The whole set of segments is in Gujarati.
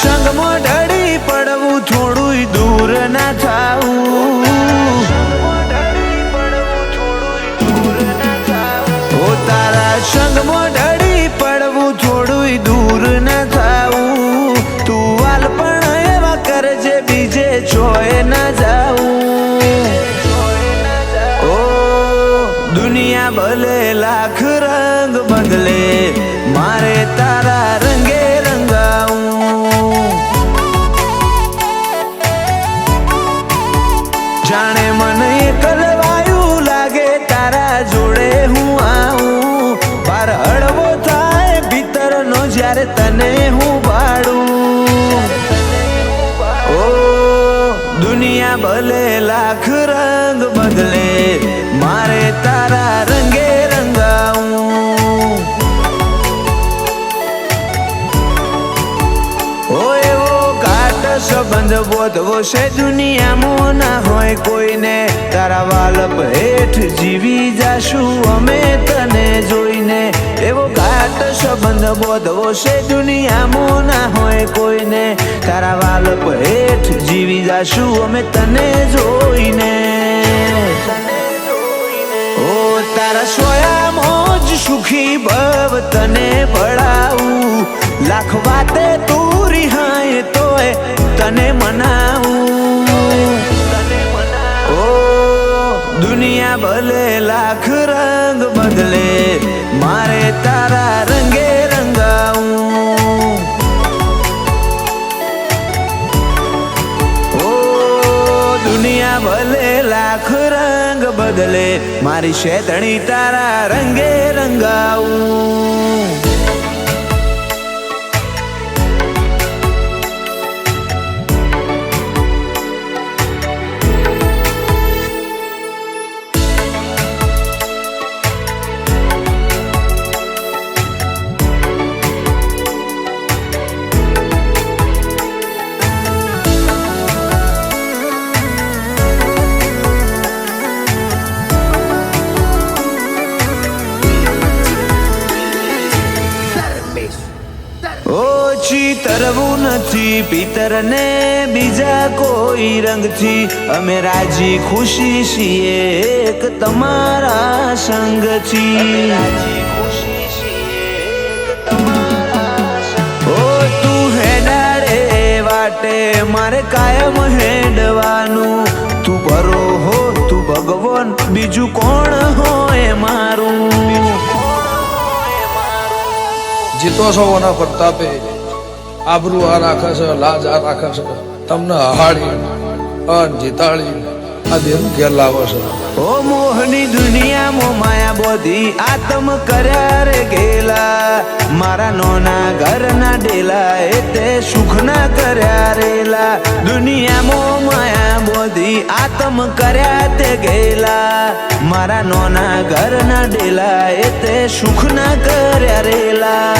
સંગમાં ઢળી પડવું થોડુંય દૂર ના થાવું. ઓ તારા પડવું થોડું દૂર ના થાવું. તું પણ એવા કરજે બીજે જોય ના જાવું ઓ, દુનિયા ભલે લાખ રંગ બદલે, મારે તારા જોડે હું આવું? બાર હળવો થાય, ભીતરનો જ્યારે તને હું બાળું. ઓ, દુનિયા ભલે લાખ રંગ બદલે સંબંધ બોધવો છે દુનિયામાં ના હોય કોઈને તારા વાલપ હેઠ જીવી જાશું અમે તને જોઈને એવો ઘાટ સંબંધ બોધવો છે દુનિયામાં ના હોય કોઈને તારા વાલપ હેઠ જીવી જાશું અમે તને જોઈને ઓ તારા સોયામાં જ સુખી ભવ તને ભળાવું લાખ વાતે તું રિહાય તોય તને મનાવું. ઓ, દુનિયા ભલે લાખ રંગ બદલે, મારે તારા રંગે રંગાવું. ઓ, દુનિયા ભલે લાખ રંગ બદલે, મારી શેતણી તારા રંગે તરવું નથી પિતરને બીજા કોઈ રંગથી. અમે રાજી ખુશી છીએ એક તમારા સંગથી. ઓ તું હેડાડે વાટે મારે કાયમ હેડવાનું. તું ભરો હો તું ભગવાન બીજું કોણ હોય મારું? જીતો છો ઓના પ્રતાપે આબરૂ આ રાખે છે, લાજ આ રાખે છે. તમને હાડી અન જીતાડી આ દેવ ઓ મોહની દુનિયામાં માયા બોધી આતમ કર્યા રે ગેલા. મારા નોના ઘરના ડેલા એ તે સુખના કર્યા રેલા. દુનિયામાં માયા બોધી આતમ કર્યા તે ગેલા. મારા નોના ઘરના ડેલા એ તે સુખના કર્યા રેલા.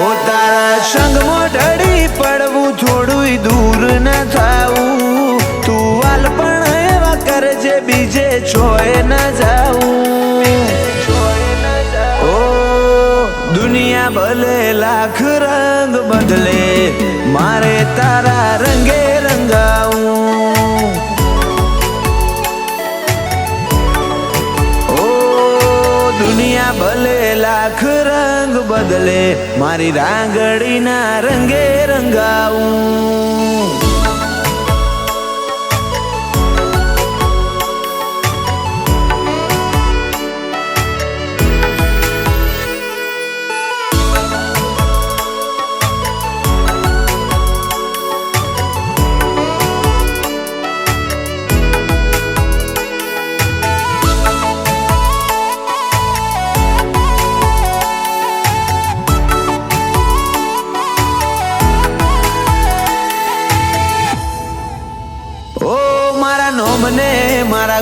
ઓ તારા સંગમાં ઢળી પડવું થોડું દૂર ન થાવું. તું વાલ પણ એવા કરજે બીજે છોય ન જાવું ઓ દુનિયા ભલે લાખ રંગ મારી રાંગડીના રંગે રંગાવું.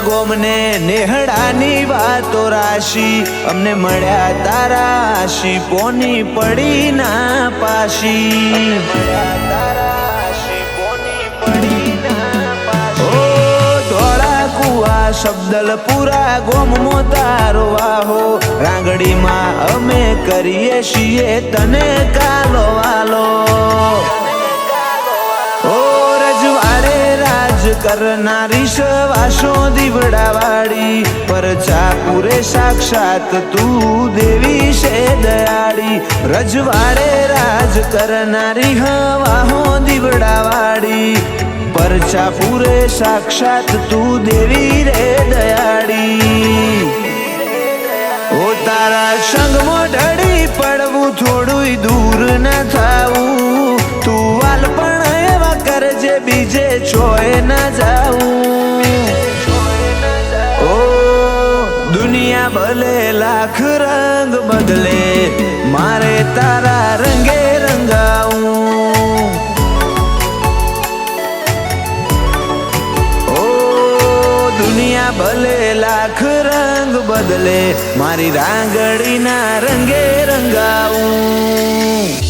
ગોમને નેહડાની વાતો રાશી. અમને મળ્યા તારા પોની પડી ના પાશી શબ્દલ પૂરા ગોમમો તારો વાહો. રાંગડીમાં અમે કરીએ છીએ તને કાલો વાલો. રાજ કરનારી સવાસો દીવડાવાળી? પર ચાપુરે સાક્ષાત તું દેવી છે દયાળી. રજવાડે રાજ કરનારી હવાહો દીવડાવાળી. પર ચાપુરે સાક્ષાત તું દેવી રે દયાળી. ઓ તારા સંગમાં ઢળી પડવું થોડું દૂર ન થાવું. લાખ રંગ બદલે, મારે તારા રંગે રંગાવું. ઓ, દુનિયા ભલે લાખ રંગ બદલે, મારી રાંગડીના રંગે રંગાવું.